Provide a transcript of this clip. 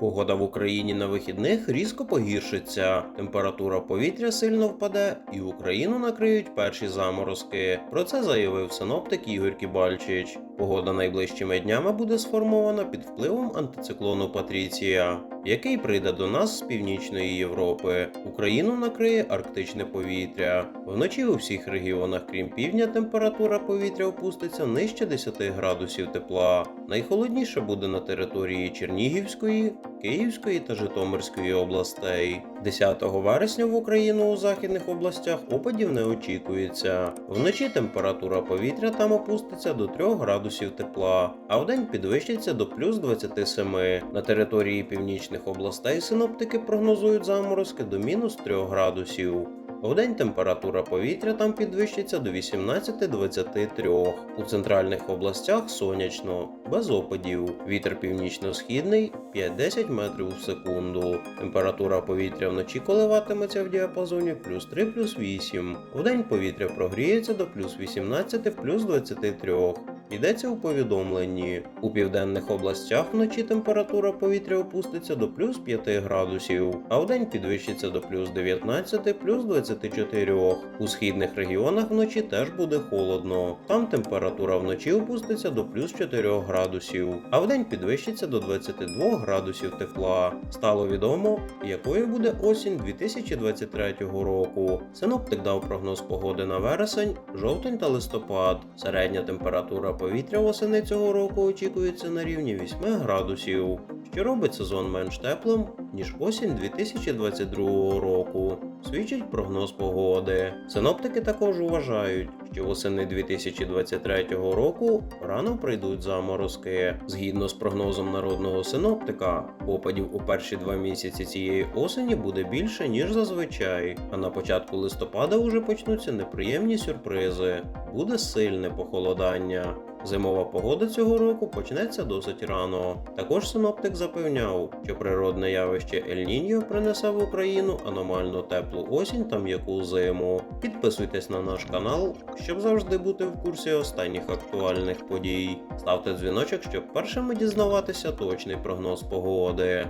Погода в Україні на вихідних різко погіршиться. Температура повітря сильно впаде, і Україну накриють перші заморозки. Про це заявив синоптик Ігор Кібальчич. Погода найближчими днями буде сформована під впливом антициклону Патріція, який прийде до нас з північної Європи. Україну накриє арктичне повітря. Вночі у всіх регіонах, крім півдня, температура повітря опуститься нижче 10 градусів тепла. Найхолодніше буде на території Чернігівської, Київської та Житомирської областей. 10 вересня в Україну у західних областях опадів не очікується. Вночі температура повітря там опуститься до 3 градусів тепла, а вдень підвищиться до плюс 27. На території північних областей синоптики прогнозують заморозки до мінус 3 градусів. Вдень температура повітря там підвищиться до 18-23. У центральних областях сонячно, без опадів. Вітер північно-східний 5-10 метрів в секунду. Температура повітря вночі коливатиметься в діапазоні плюс 3 плюс 8. Вдень повітря прогріється до плюс 18 плюс 23. Йдеться у повідомленні. У південних областях вночі температура повітря опуститься до плюс 5 градусів, а вдень підвищиться до плюс 19 плюс 24. У східних регіонах вночі теж буде холодно. Там температура вночі опуститься до плюс 4 градусів, а вдень підвищиться до 22 градусів тепла. Стало відомо, якою буде осінь 2023 року. Синоптик дав прогноз погоди на вересень, жовтень та листопад. Середня температура повітря восени цього року очікується на рівні 8 градусів, що робить сезон менш теплим, ніж осінь 2022 року. Свідчить прогноз погоди. Синоптики також вважають, що восени 2023 року рано прийдуть заморозки. Згідно з прогнозом народного синоптика, опадів у перші два місяці цієї осені буде більше, ніж зазвичай. А на початку листопада уже почнуться неприємні сюрпризи. Буде сильне похолодання. Зимова погода цього року почнеться досить рано. Також синоптик запевняв, що природне явище Ель-Ніньо принесе в Україну аномально теплу осінь та м'яку зиму. Підписуйтесь на наш канал, щоб завжди бути в курсі останніх актуальних подій. Ставте дзвіночок, щоб першими дізнаватися точний прогноз погоди.